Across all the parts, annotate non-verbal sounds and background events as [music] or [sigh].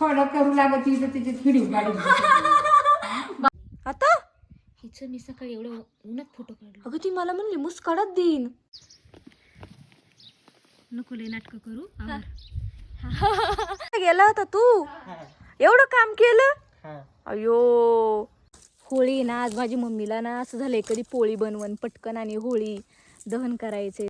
थोडं करू लागत तिथं तिचे व्हिडिओ काढून आता? हिचं मी सकाळी एवढं उन्हात फोटो काढलो. अगं ती मला म्हणली मुस्काडात देईन. नको लय नाटकं करू आवर. गेला होता तू? एवढं काम केलं? अयो. होळी ना आज माझी मम्मीला ना असं झालंय कधी पोळी बनवून पटकन आणि होळी दहन करायचे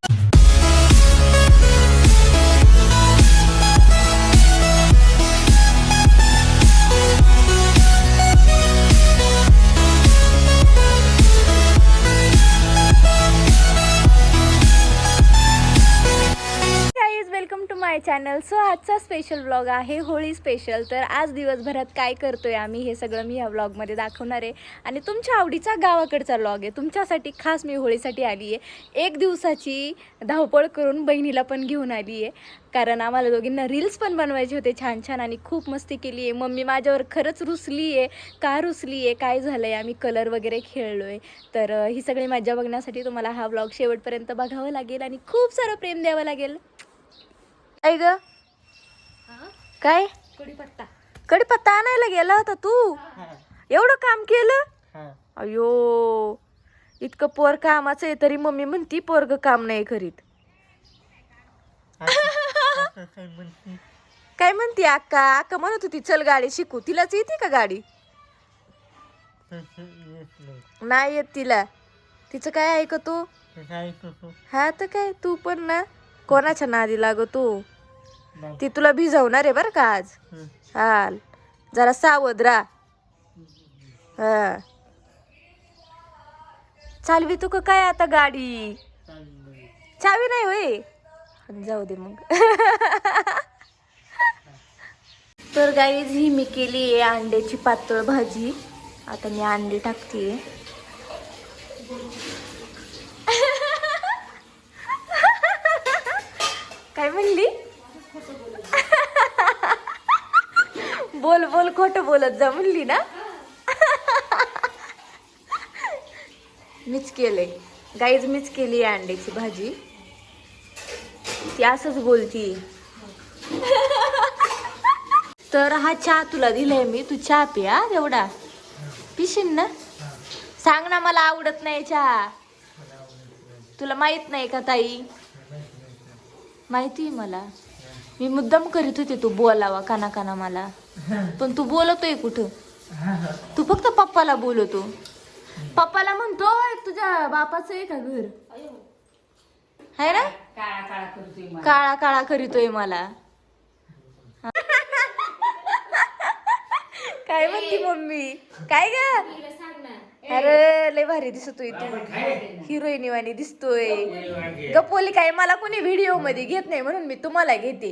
माय चॅनल. सो आजचा स्पेशल ब्लॉग आहे होळी स्पेशल तर आज दिवसभरात काय करतो आहे आम्ही हे सगळं मी ह्या ब्लॉगमध्ये दाखवणार आहे. आणि तुमच्या आवडीचा गावाकडचा ब्लॉग आहे. तुमच्यासाठी खास मी होळीसाठी आली आहे. एक दिवसाची धावपळ करून बहिणीला पण घेऊन आली आहे. कारण आम्हाला दोघींना रील्स पण बनवायचे होते छान छान आणि खूप मस्ती केली आहे. मम्मी माझ्यावर खरंच रुसली आहे. का रुसली आहे? काय झालं आहे आम्ही कलर वगैरे खेळलो आहे तर ही सगळी मजा बघण्यासाठी तुम्हाला हा ब्लॉग शेवटपर्यंत बघावं लागेल आणि खूप सारं प्रेम द्यावं लागेल. ग? हा? काय? कढीपत्ता. कडीपत्ता आणायला गेला होता तू? एवढं काम केलं? अयो इतकं पोर कामाचं आहे तरी मम्मी म्हणती पोरग काम नाही करीत. काय म्हणती अक्का? अक्का म्हणत होती चल गाडी शिकू. तिलाच येते का गाडी? नाही येत तिला. तिचं काय ऐकतो? हा तर काय? तू पण ना कोणाच्या नादी लागतो? ती तुला भिजवणार आहे बरं का आज. हाल. जरा सावध राहा. हा. चालवी तू का काय आता गाडी? चावी नाही होय. जाऊ दे मग. [laughs] तर गाईज ही मी केली आहे अंड्याची पातळ भाजी. आता मी अंडे टाकते [laughs] काय म्हणली बोल बोल खोट बोलत जा म्हणली ना. मीच केलंय. गाईज मीच केली आहे अंड्याची भाजी. ती असंच बोलती. तर हा चहा तुला दिलाय मी. तू चहा पिया तेवढा पिशीन ना. सांग ना मला आवडत नाही चहा. तुला माहीत नाही का ताई? माहिती आहे मला. मी मुद्दाम करीत होते तू बोलावा काना काना मला. पण तू बोलतोय कुठं? तू फक्त पप्पाला बोलवतो. पप्पाला म्हणतोय तुझ्या बापाचं आहे का घर? आहे ना? काळा काळा काळा काळा करीतोय मला. [laughs] काय म्हणती मम्मी? काय ग? अरे लय भारी दिसतोय तू. हिरोईनी वाणी दिसतोय. गपोली काय? मला कोणी व्हिडिओमध्ये घेत नाही म्हणून मी तुम्हाला घेते.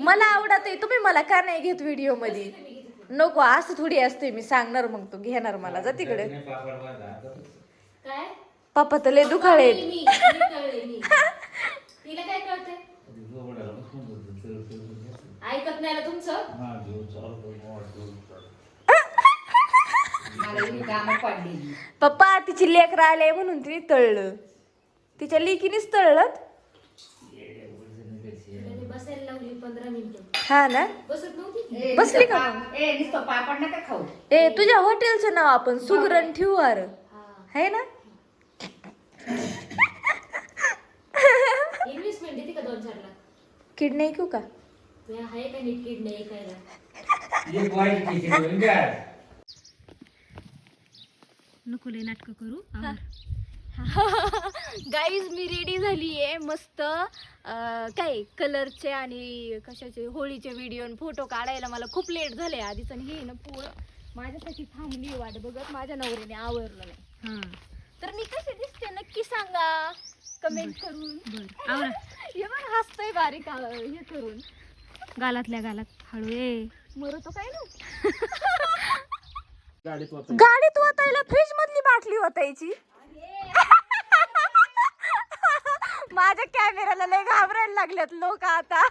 मला आवडत आहे तुम्ही मला का नाही घेत व्हिडिओमध्ये नको असं थोडी असते मी सांगणार मग तू. घेणार मला. जा तिकडे. काय? पप्पा तर लय दुखाळे ऐकत नाही तुमचं? पप्पा तिची लेकर आले म्हणून तिने तळलं. तिच्या लेकीनेच तळलं? हा ना? बसली का? ए नुसतं पापड नका खाऊ. ए तुझ्या हॉटेलचं नाव आपण सुगरण ठेवू अर हा. है ना? इन्व्हेस्टमेंट देते का दोन चार लाख किड नाही घेऊ का तुझ्या आहे का नीट किड नाही काय नको लय नाटकं करू. गाईज [laughs] मी रेडी झाली आहे मस्त. अं, काय कलरचे आणि कशाचे होळीचे व्हिडिओ फोटो काढायला मला खूप लेट झाले आधीच आणि हे ना पुढं माझ्यासाठी थांबली वाट बघत माझ्या नवऱ्याने आवरलं नाही. हा. तर मी कशी दिसते नक्की सांगा. कमेंट करून. बर. आवरा. [laughs] हे बघ हसतोय बारीक आ- हे करून. गालातल्या गालात हळू ये मरतो काय ना? [laughs] गाडीत ओतायला फ्रीज मधली बाटली ओतायची [laughs] माझ्या कॅमेऱ्याला लय घाबरायला लागल्यात लोक आता.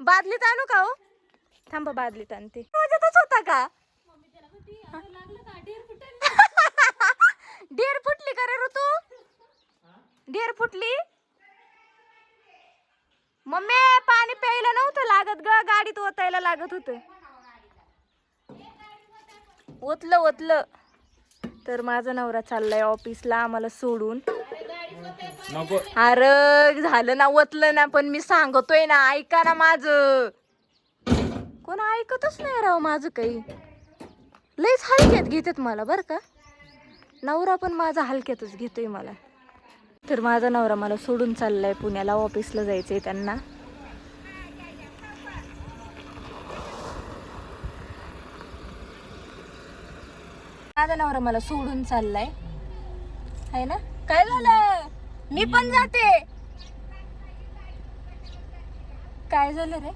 बादलीत आणू का हो? थांबा बादलीत आणते. माझ्यातच होता का? [laughs] डेर फुटली का रे ऋतू? डेर फुटली? मम्मी पाणी प्यायला नव्हतं लागत ग. गाडीत ओतायला लागत होतं. ओतलं ओतलं. तर माझा नवरा चाललाय ऑफिसला आम्हाला सोडून. नको. अरे झालं ना ओतलं ना पण मी सांगतोय ना ऐका ना माझ. कोण ऐकतच नाही राव माझं काही. लयच हलक्यात घेतात मला बर का? नवरा पण माझा हलक्यातच घेतोय मला. तर माझा नवरा मला सोडून चाललाय पुण्याला ऑफिसला जायचंय त्यांना. माझा नवरा मला सोडून चाललाय. आहे ना? काय झालं? मी पण जाते. काय झालं रे?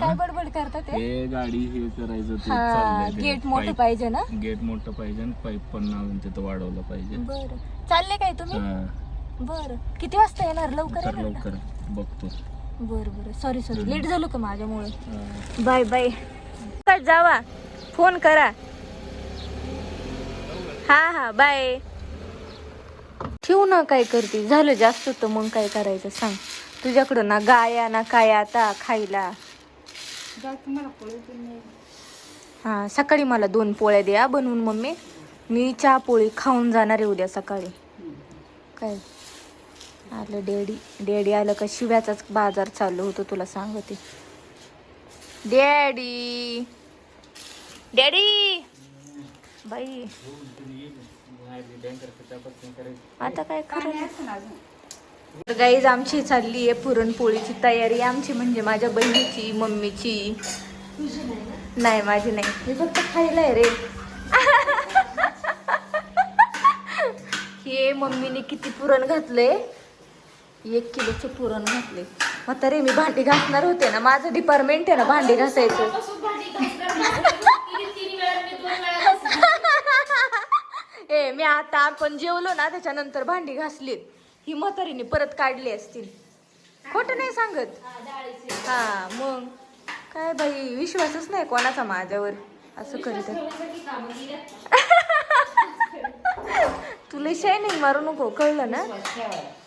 काय बडबड करता ते? हे गाडी हे करायचं ते हा चाललंय ते. गेट मोठं पाहिजे ना? गेट मोठं पाहिजे आणि पाईप पण अजून तिथं वाढवलं पाहिजे. बर. चालले काय तुम्ही? हा, बर. किती वाजता येणार? लवकर तर येणार का? लवकर. बघतो. बर बर. सॉरी सॉरी लेट झालो का माझ्यामुळे? हा. Bye bye. जावा. फोन करा. हा हा बाय ठेवू ना काय करते? झालं जास्त तर मग काय करायचं सांग. तुझ्याकडं ना गाया ना काय आता खायला. हां हा सकाळी मला दोन पोळ्या द्या बनवून मम्मी. मी चहा पोळी खाऊन जाणार आहे उद्या सकाळी. काय? आलं डॅडी डॅडी आलं का शिव्याचाच बाजार चालू होतो तुला सांगते. डॅडी डॅडी बाई. आता काय खरं तर गाईज आमची चालली आहे पुरणपोळीची तयारी. आमची म्हणजे माझ्या बहिणीची मम्मीची. नाही माझी नाही. मी फक्त खायला आहे रे. हे मम्मीने किती पुरण घातले एक किलोचे पुरण घातले आता रे मी भांडी घासणार होते ना. माझं डिपार्टमेंट आहे ना भांडी घासायचं सकाळपासून भांडी घासणार. तिने तीन वेळा मी दोन वेळा घासली. ए मी आता आपण जेवलो ना त्याच्यानंतर भांडी घासलीत. ही म्हातारीने परत काढली असतील. खोटं नाही सांगत. हा, मग? काय बाई विश्वासच नाही कोणाचा माझ्यावर. असं करीत. [laughs] तुला शायनिंग मारू नको कळलं ना.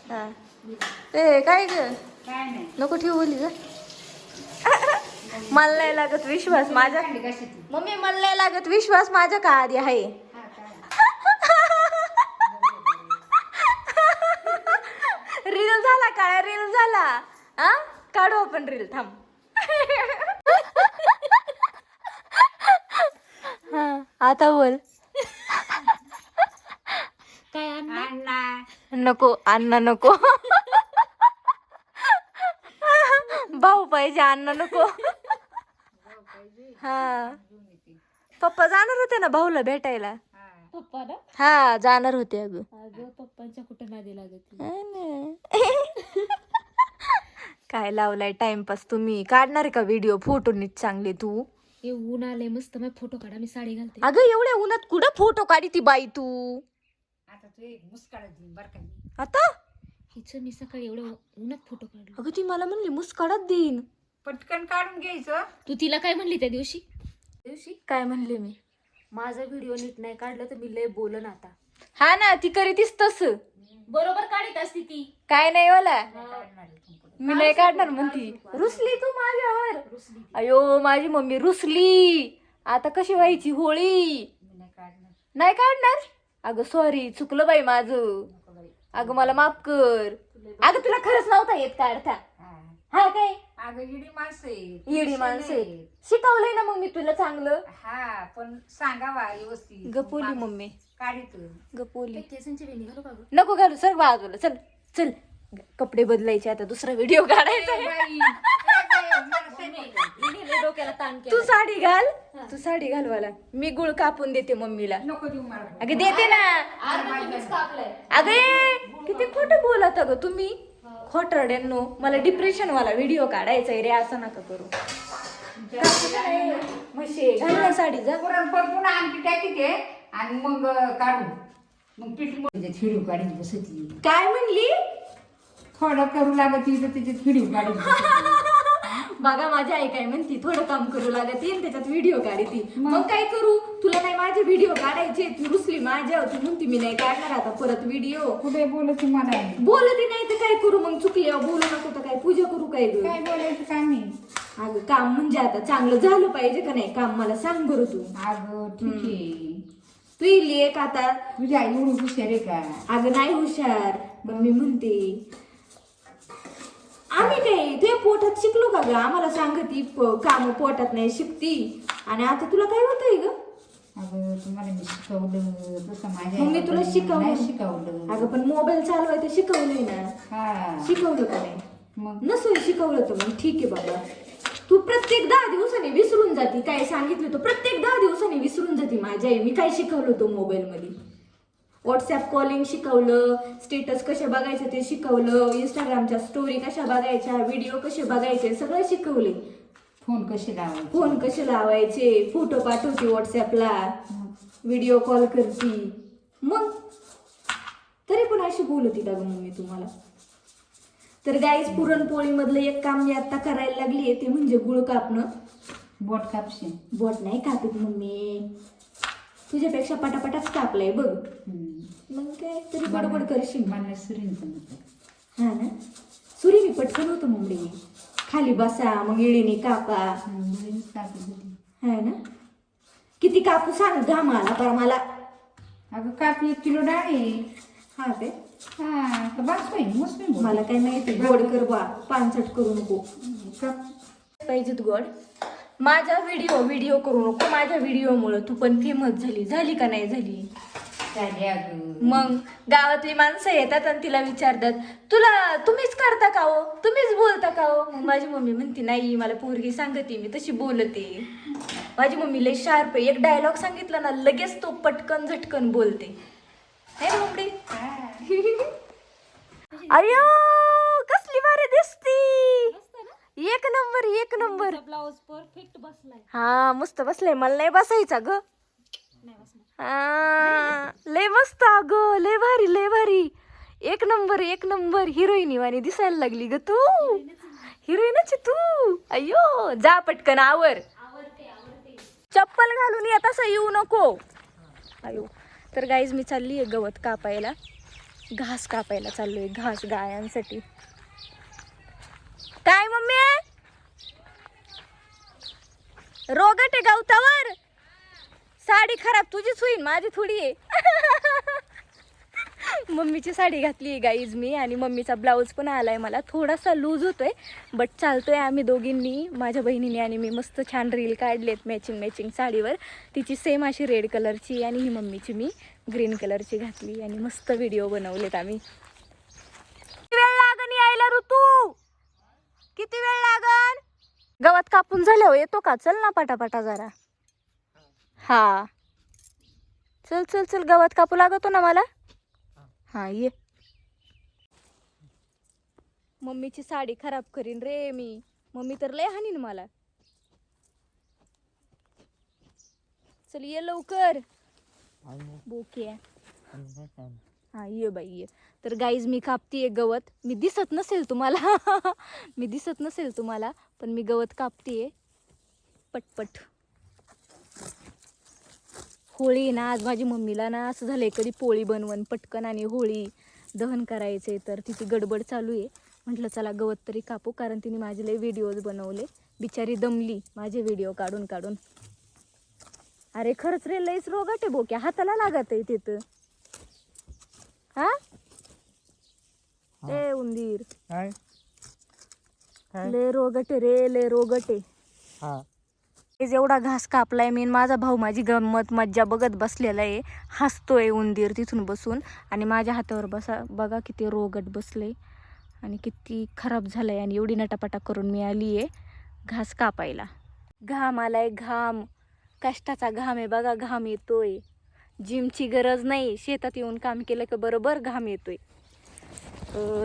हा. ए काय ग? नको ठेवली ग [laughs] मला नाही लागत विश्वास माझ्या मम्मी मला नाही लागत विश्वास माझ्या का आधी आहे? झाला हा काढू आपण रील थांब हा आता बोल काय अण्णा? अण्णा नको अन्न नको भाऊ पाहिजे अन्न नको हा पप्पा जाणार होते ना भाऊला भेटायला हा पप्पा ना हा जाणार होते अगं अगं पप्पांच्या कुठं नादी लागत हा ना. काय लावलाय टाइमपास तुम्ही? काढणार का व्हिडिओ फोटो नीट चांगले तू. हे ऊन आले मस्त. मग फोटो काढा. मी साडी घालते. अगं एवढ्या उन्हात कुठं फोटो काढी ती बाई तू? आता तू एक मुस्काळ देईन बरं का मी. आता? हिचं मी सकाळी एवढं उन्हात फोटो काढलो. अगं ती मला म्हणली मुस्काळात देईन. पटकन काढून घ्यायचं. तू तिला काय म्हणली त्या दिवशी? दिवशी? काय म्हणले मी? माझा व्हिडिओ नीट नाही काढला तर मी लय बोलन आता. हा ना ती करीतीस तस. बरोबर काढीत असती ती. काय नाही मला. मी नाही काढणार म्हणती. रुसली तू माझ्यावर. अयो माझी मम्मी रुसली. आता कशी व्हायची होळी? नाही काढणार. अगं सॉरी चुकलं बाई माझं. अगं मला माफ कर. अगं तुला खरंच नव्हता येत काढता हा. काय? अगं इडी माणसं. येडी माणसं. शिकवलंय ना मग मी तुला चांगलं. हा पण सांगावा व्यवस्थित. गपोली मम्मी. गपोली केसांची वेणी घालू का गं? नको घालू सर बाजूला. चल चल. कपडे बदलायचे आता दुसरा व्हिडिओ काढायचा आहे. हिने लय डोक्याला ताण तू साडी घाल. तू साडी घाल मला. मी गुळ कापून देते मम्मीला. नको देऊ मला. अगं देते ना. अर्धा तुम्हीच कापलाय. अगं ए, किती खोटं बोलत अगं तुम्ही? खोटरड्यांनो मला डिप्रेशन वाला व्हिडिओ काढायचा आहे रे असं नका करू. म्हशी घाल ना साडी जा. पुरण टाकी ते आणि मग काढू. मग पीठ म्हणजे हिडू काढीत बसती. काय म्हणली? थोडं करू लागत तर त्याच्यात काढीत बसती. बघा माझी आई काय म्हणती थोडं काम करू लागत येईल त्याच्यात व्हिडिओ काढती. मग? काय करू? तुला नाही माझे व्हिडिओ काढायचे तू रुसली माझ्या तू म्हणती मी नाही काढणार आता परत व्हिडिओ कुठे बोलत मला? बोलती नाही तर काय करू? मग चुकल्यावर बोलू नको तर काय? पूजा करू काय काय बोलायचं काय नाही अगं काम म्हणजे आता चांगलं झालं पाहिजे का नाही? काम मला सांग बरं तू. अगं ठीक आहे. तू इली एक आता. तुझी आई एवढी हुशार आहे का? अगं नाही हुशार. पण मी म्हणते आम्ही काय तुझ्या पोटात शिकलो का ग? आम्हाला सांगती काम पोटात नाही शिकती. आणि आता तुला काय होतंय ग? अगं तुम्हाला मी शिकवलं तसं माझ्या मग मी तुला शिकवलं नाही शिकवलं. अगं पण मोबाईल चालवायचं शिकवलंय ना. हा. शिकवलं का नाही? मग? नसेल शिकवलं तर मग ठीक आहे बाबा. तू प्रत्येक दहा दिवसांनी विसरून जाती. काय सांगितलं तर प्रत्येक दहा दिवसांनी विसरून जाती माझ्या आई मी काय शिकवलं तो मोबाईल मध्ये व्हॉट्सअप कॉलिंग शिकवलं स्टेटस कसे बघायचे ते शिकवलं इंस्टाग्रामच्या स्टोरी कशा बघायच्या व्हिडिओ कसे बघायचे सगळं शिकवले. फोन कशी लावायचे? फोन कसे लावायचे फोटो पाठवते व्हॉट्सअपला व्हिडिओ कॉल करती. मग? तरी पण अशी बोलती का मम्मी तुम्हाला? तर गाईज पुरणपोळी मधलं एक काम मी आता करायला लागली ते म्हणजे गुळ कापणं. बोट कापशील बोट नाही कापत मम्मी. तुझ्यापेक्षा पटापटाच कापलाय बघ. मग काय तरी बडबड करशील. मला होतं. हा ना? सुरीने पटकन होतं मम्मी. खाली बसा मग इळीने कापा. है ना? किती कापू सांग घाम आला पर मला. अगं कापली एक किलो डाळ आहे. हा काय हा तर बस होईल मस्त होईल. मला काय माहिती गोड कर बा पानसट करू नको. काप. पाहिजेत गोड. माझा व्हिडिओ व्हिडिओ करू नको माझ्या व्हिडिओमुळं तू पण फेमस झाली. झाली का नाही झाली? झाली अगं मग गावातली माणसं येतात आणि तिला विचारतात तुला तुम्हीच करता का हो? तुम्हीच बोलता का हो? मग माझी मम्मी म्हणते नाही मला पोरगी सांगते मी तशी बोलते. माझी मम्मी लय शार्प आहे. एक डायलॉग सांगितला ना लगेच तो पटकन झटकन बोलते. [laughs] अयो कसली भारी दिसती? एक नंबर एक नंबर. ब्लाऊज परफेक्ट बसलाय. हा मस्त बसलंय. मला नाही बसायचा ग हा, लय मस्त अग. लय भारी लय भारी. एक नंबर एक नंबर. हिरोईनी वाणी दिसायला लागली ग तू. हिरोईनच तू. अयो जा पटकन आवर. चप्पल घालून येत असं येऊ नको. अयो तर गाईज मी चालली आहे गवत कापायला. घास कापायला चाललोय घास गायांसाठी. काय मम्मी? रोगट आहे गवतावर. साडी खराब तुझीच होईल माझी थोडी आहे. [laughs] मम्मीची साडी घातली आहे गाईज मी आणि मम्मीचा ब्लाऊज पण आला आहे मला. थोडासा लूज होतोय बट चालतोय आम्ही दोघींनी माझ्या बहिणीने आणि मी मस्त छान रील काढलेत मॅचिंग मॅचिंग साडीवर. तिची सेम अशी रेड कलरची आणि ही मम्मीची मी ग्रीन कलरची घातली आणि मस्त व्हिडिओ बनवलेत आम्ही. किती वेळ लागन यायला ऋतू? किती वेळ लागन? गवत कापून झाल्यावर हो, येतो का? चल ना पटापटा जरा. हा. चल चल चल गवत कापू लागतो ना मला? हा ये. मम्मीची साडी खराब करीन रे मी. मम्मी तर लय हानीन मला. चल ये लवकर. बोके. हा ये बाई ये. तर गाईज मी कापतीये गवत. मी दिसत नसेल तुम्हाला. [laughs] मी दिसत नसेल तुम्हाला पण मी गवत कापतीये. पटपट. होळी ना आज माझी मम्मीला ना असं झालंय कधी पोळी बनवून पटकन आणि होळी दहन करायचे तर तिची गडबड चालू आहे. म्हटलं चला गवत तरी कापू कारण तिने माझे लय व्हिडिओज बनवले. बिचारी दमली माझे व्हिडिओ काढून काढून. अरे खरंच रे लईच रोगाट आहे बोक्या हाताला लागत आहे तिथं. हा? ए उंदीर. काय? लय रोगट रे लय रोगट हा. तेच एवढा घास कापलाय मी माझा भाऊ माझी गंमत मज्जा बघत बसलेला आहे. हसतोय उंदीर तिथून बसून. आणि माझ्या हातावर बसा बघा किती रोगट बसले आणि किती खराब झालंय. आणि एवढी नटापटा करून मी आली आहे घास कापायला. घाम आलाय घाम. कष्टाचा घाम आहे बघा घाम येतोय. जिमची गरज नाही. शेतात येऊन काम केलं का बरोबर घाम येतोय.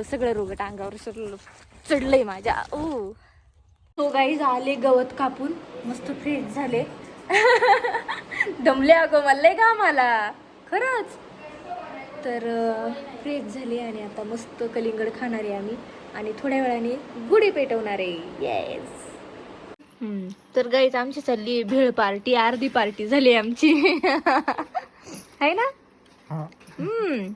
सगळं रोगट अंगावर चढलं चढलंय माझ्या. ओ तो गाई झाले गवत कापून. मस्त फ्रेश झाले. [laughs] दमले अगं मला घाम आला खरंच. तर फ्रेश झाले आणि आता मस्त कलिंगड खाणार आहे आम्ही. आणि थोड्या वेळाने गुढी पेटवणार. आहे येस तर गाईच आमची चालली भेळ पार्टी अर्धी पार्टी झाली आमची. [laughs] आहे ना? हा. हम्म.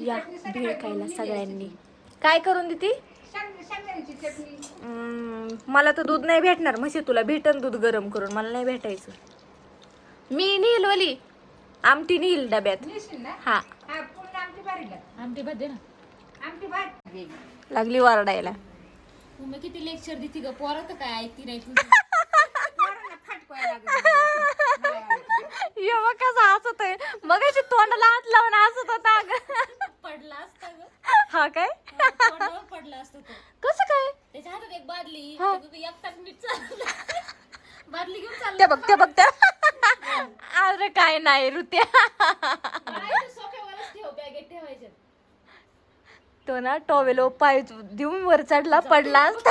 या भेळ खायला सगळ्यांनी. काय करून देते? मला तर दूध नाही भेटणार म्हशी तुला भेटन दूध गरम करून मला नाही भेटायचं. मी नेईल वली. आमटी नेईल डब्यात. हा. हा पूर्ण आमची बारीला आमटी भात दे ना. आमची भात. लागली वारडायला. मम्मी किती लेक्चर देते ग? पोरं तर काय ऐकती नाही तुझं [laughs] पोरांना फटकायला लागलं. यो मग कसं हसत आहे मगाशी तोंडाला हात लावून हसत होता अगं. पडला असता ग हा काय तोंडावर पडला असतो तो कसं काय त्याच्या हातात एक बादली हा. तर तू एकटाच नीट चालला बघत्या बघत्या बघत्या अरे काय नाही रुत्या तो ना टॉवेलो पाय देऊन वर चढला पडला असता.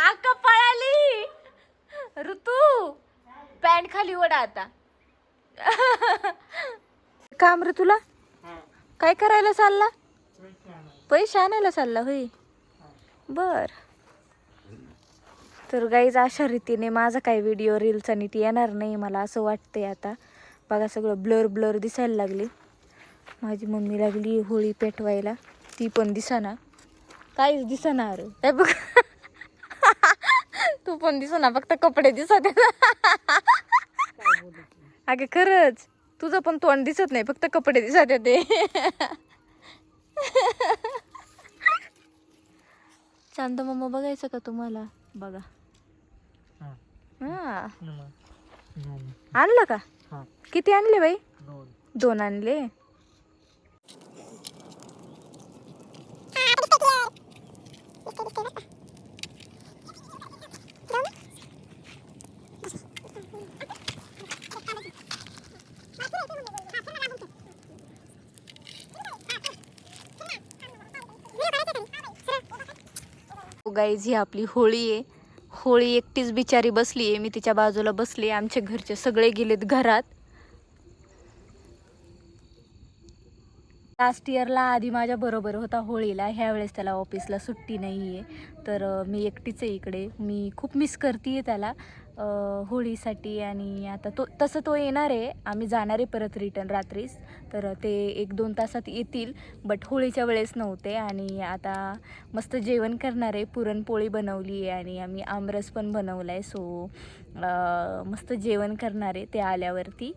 आका पळाली. ऋतू पॅन्ट खाली ओढा आता. काम ऋतूला तुला? काय करायला चालला? पैसे आणायला चालला होय? बर. तर गाईज अशा रीतीने माझा काही व्हिडिओ रील्स आणि ती येणार नाही मला असं वाटतंय आता. बघा सगळं ब्लर ब्लर दिसायला लागले. माझी मम्मी लागली होळी पेटवायला. ती पण दिसाना. काहीच दिसाना अरे. काय बघ. तू पण दिसाना फक्त कपडे दिसत अगे खरंच. तुझं पण तोंड दिसत नाही फक्त कपडे दिसत ते चांद मम्मा बघायचं का तुम्हाला? बघा. आणलं का? किती आणले बाई? दोन. आणले. गाईज ही आपली होळी आहे. होळी एकटीच बिचारी बसली आहे. मी तिच्या बाजूला बसली आमच्या घरचे सगळे गेलेत घरात. लास्ट इयरला आधी माझ्या बरोबर होता होळीला. ह्यावेळेस त्याला ऑफिसला सुट्टी नाही आहे तर मी एकटीच आहे इकडे. मी खूप मिस करते आहे त्याला. होळीसाठी आणि आता तो तसं तो येणार आहे. आम्ही जाणार आहे परत रिटर्न रात्रीच. तर ते एक दोन तासात येतील बट होळीच्या वेळेस नव्हते. आणि आता मस्त जेवण करणार आहे. पुरणपोळी बनवली आहे आणि आम्ही आमरस पण बनवला आहे सो मस्त जेवण करणार आहे ते आल्यावरती.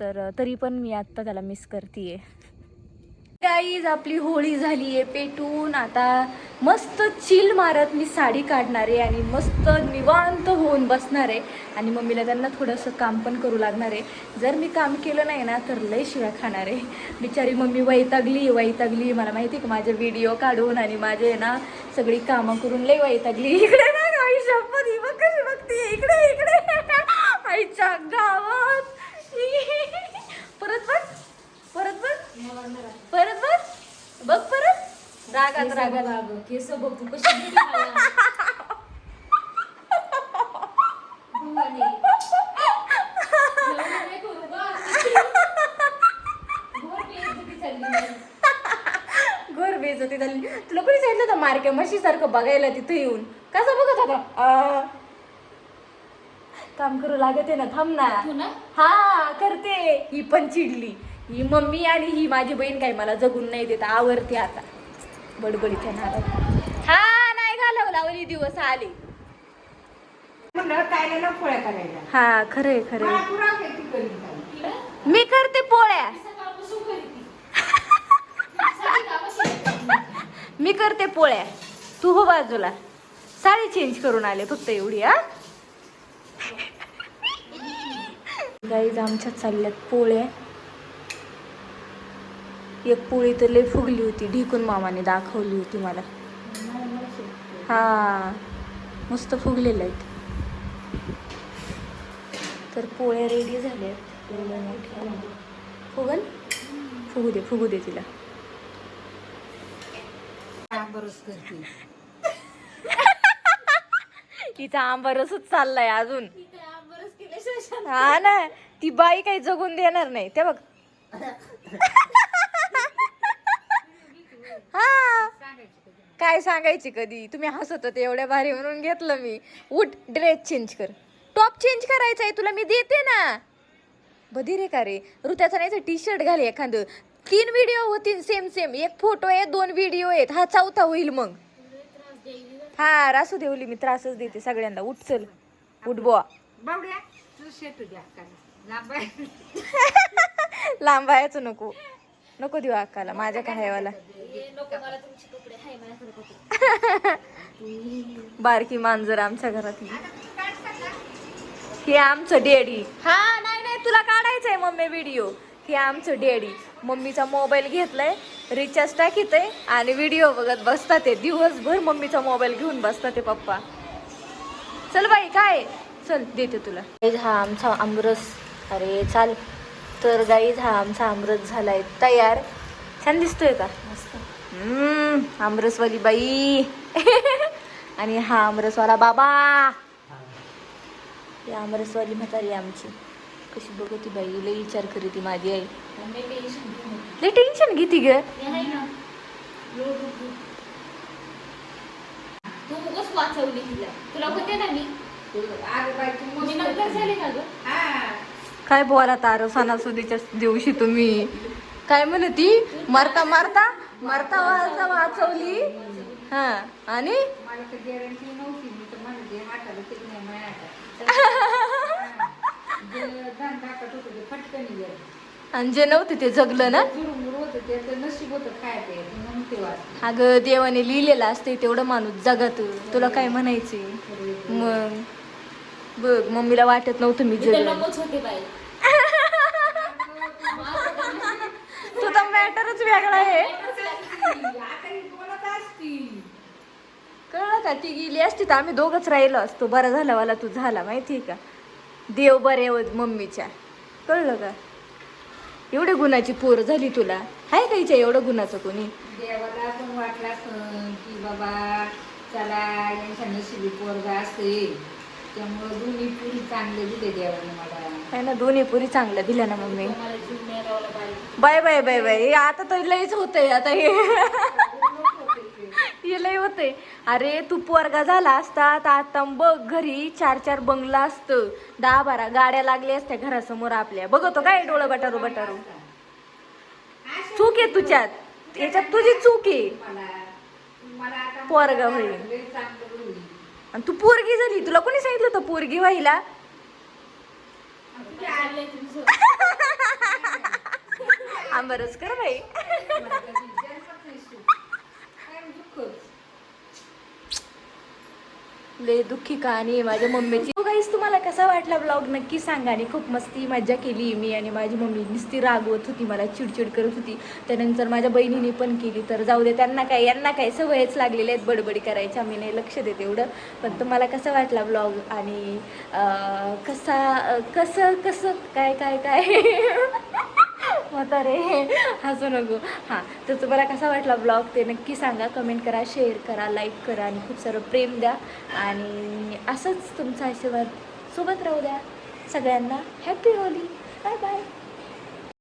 तर तरी पण मी आत्ता त्याला मिस करते आहे गाईज आपली होळी झाली आहे पेटून. आता मस्त चिल मारत मी साडी काढणार आहे आणि मस्त निवांत होऊन बसणार. आहे आणि मम्मीला त्यांना थोडंसं काम पण करू लागणार. आहे जर मी काम केलं नाही ना तर लय शिव्या खाणार. आहे बिचारी मम्मी वैतागली वैतागली. मला माहिती आहे का माझे व्हिडिओ काढून आणि माझे ना सगळी कामं करून लय वैतागली. इकडे ना आई शपथ ही बघ कशी बघते इकडे इकडे. आईच्या गावात. परत बघ. परत बघ. परत बघ. बघ परत. रागात रागात. केस बघ तू कशी. घोर बेजती झाली. तुला कोणी सांगितलं होतं मार्के म्हशीसारखं बघायला तिथं येऊन? कसं बघत होता. काम करू लागते ना थांब ना? हा करते. ही पण चिडली. ही मम्मी आणि ही माझी बहीण काय मला जगून नाही देत आवरते आता. बडबडीच्या नादात. हा नाही घालवला वली दिवस आले. हा खरे खरे. मी करते पोळ्या. [laughs] मी करते पोळ्या. तू हो बाजूला. साडी चेंज करून आले फक्त एवढी हा? [laughs] गाईज आमच्यात चालल्यात पोळ्या. एक पोळी तर लय फुगली होती ढिकून मामाने दाखवली होती मला. हा मस्त फुगलेल्या आहेत तर पोळ्या रेडी मोठ्या. फुगल? फुगू दे फुगू दे तिला. तिचा आंबारसच चाललाय अजून. हा ना ती बाई काही जगून देणार नाही. ते बघ. [laughs] हा. काय सांगायची कधी? तुम्ही हसत होते एवढ्या भारी म्हणून घेतलं मी. उठ ड्रेस चेंज कर. टॉप चेंज करायचा आहे तुला मी देते ना. बधी रे का रे? ऋत्याचा नाही तर टी शर्ट घाल एखादं. तीन व्हिडिओ होतील सेम सेम एक फोटो आहे दोन व्हिडिओ आहेत. हा चौथा होईल मग. हा रासू देवली मी त्रासच देते सगळ्यांना. उठ चल. उठ बुवा. बावड्या तुझं शेत द्या अक्काला लांब आहे. [laughs] लांब यायचं नको. नको देऊ अक्काला माझ्या काय [laughs] बारकी मांजर आमच्या घरातली. हे आमचं डॅडी हा नाही नाही तुला काढायचंय मम्मी व्हिडिओ हे आमचं डॅडी मम्मीचा मोबाईल घेतलाय रिचार्ज टाकीत आहे आणि व्हिडिओ बघत बसतात. ते दिवसभर मम्मीचा मोबाईल घेऊन बसतात ते पप्पा. चल बाई काय चल देते तुला. हा आमचा आमरस. अरे चाल. तर गाईज हा आमचा आमरस झालाय. तयार. छान दिसतोय का? हम्म, आमरसवाली बाई. [laughs] आणि हा आमरसवाला बाबा. ही आमरसवाली म्हातारी आमची. कशी बघती बाई लई विचार करी ती माझी आई. लई टेन्शन घेती ग. आहे तू वाचवली तिला तुला होते ना मी? अरे बाई तू मी मस्त नंतर झाले का ग? हा. काय बोला तार सणासुदीच्या दिवशी तुम्ही? काय म्हणती मरता मरता? मरता वाचा वाचवली. हा आणि? आणि जे नव्हते ते जगलं ना? अगं देवाने लिहिलेलं असते तेवढं माणूस जगत. तुला काय म्हणायचे मग? बघ मम्मीला वाटत नव्हतं मी नकोच होते बाई तू तर मॅटरच वेगळा आहे. कळलं का? ती गेली असती तर आम्ही दोघच राहिलो असतो. बरं झालं मला तू झाला माहिती का? देव बरे होत मम्मीच्या. कळलं का? एवढे गुणाची पोर झाली तुला. हाय का हिच्या एवढं गुणाचं कोणी? देवाला पण वाटलं असं की बाबा चला यांच्या नशिबी पोरगा असेल. त्यामुळं दोन्ही पुरी चांगले दिले देवाने मला. आहे ना दोन्ही पुरी चांगल्या दिल्या ना मम्मी. मला बाय बाय बाय बाय. आता तर लईच होतंय आता हे. हे लई होतंय. अरे तू पोरगा झाला असता तर आता बघ घरी चार चार बंगला असतं. दहा बारा गाड्या लागल्या असत्या घरासमोर आपल्या. बघतो काय डोळं बटारू बटारू. चूक आहे तुझ्यात. याच्यात तुझी चूक आहे. पोरगा होईल. लय आणि तू पोरगी झाली. तुला कोणी सांगितलं होतं पोरगी व्हायला? [laughs] आंबरच कर बाई. लय दुःखी कहाणी आहे माझ्या मम्मीची. गाईस तुम्हाला कसा वाटला ब्लॉग नक्की सांगा आणि खूप मस्ती मज्जा केली मी आणि माझी मम्मी. नुसती रागवत होती मला चिडचिड करत होती. त्यानंतर माझ्या बहिणीने पण केली. तर जाऊ दे त्यांना काय यांना काय सवयच लागलेल्या आहेत बडबडी करायच्या. मी नाही लक्ष देते एवढं. पण तुम्हाला कसा वाटला ब्लॉग आणि कसा कसं कसं काय काय काय? [laughs] म्हातारे. हसू नको. हां तर तुम्हाला कसा वाटला ब्लॉग ते नक्की सांगा. कमेंट करा शेअर करा लाईक करा आणि खूप सारं प्रेम द्या. आणि असंच तुमचा आशीर्वाद सोबत राहू द्या. सगळ्यांना हॅपी होली. Bye bye